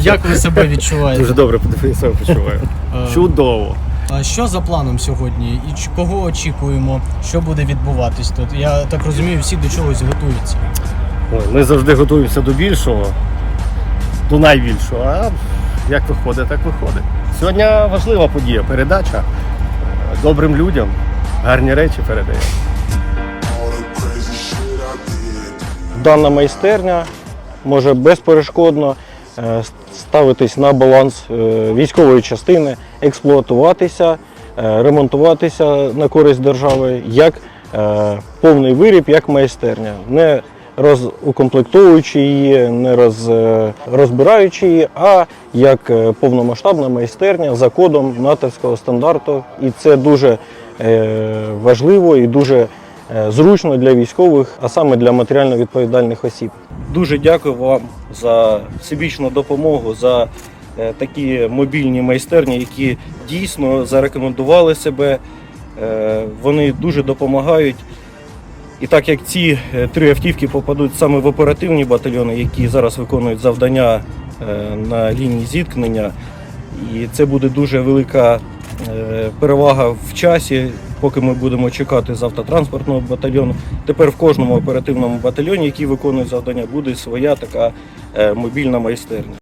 Як ви себе відчуваєте? Дуже добре я себе почуваю. Е, Чудово. А що за планом сьогодні? І ч- кого очікуємо? Що буде відбуватись тут? Я так розумію, всі до чогось готуються. Ой, ми завжди готуємося до більшого, до найбільшого. А як виходить, так виходить. Сьогодні важлива подія, передача е, добрим людям. Гарні речі передає. Дана майстерня може безперешкодно ставитись на баланс е, військової частини, експлуатуватися, е, ремонтуватися на користь держави як е, повний виріб, як майстерня, не розукомплектовуючи її, не роз, е, розбираючи її, а як е, повномасштабна майстерня за кодом натовського стандарту. І це дуже е, важливо і дуже е, зручно для військових, а саме для матеріально відповідальних осіб. Дуже дякую вам за всебічну допомогу, за е, такі мобільні майстерні, які дійсно зарекомендували себе. Е, Вони дуже допомагають. І так як ці е, три автівки попадуть саме в оперативні батальйони, які зараз виконують завдання на лінії зіткнення, і це буде дуже велика перевага в часі, поки ми будемо чекати з автотранспортного батальйону. Тепер в кожному оперативному батальйоні, який виконує завдання, буде своя така е, мобільна майстерня.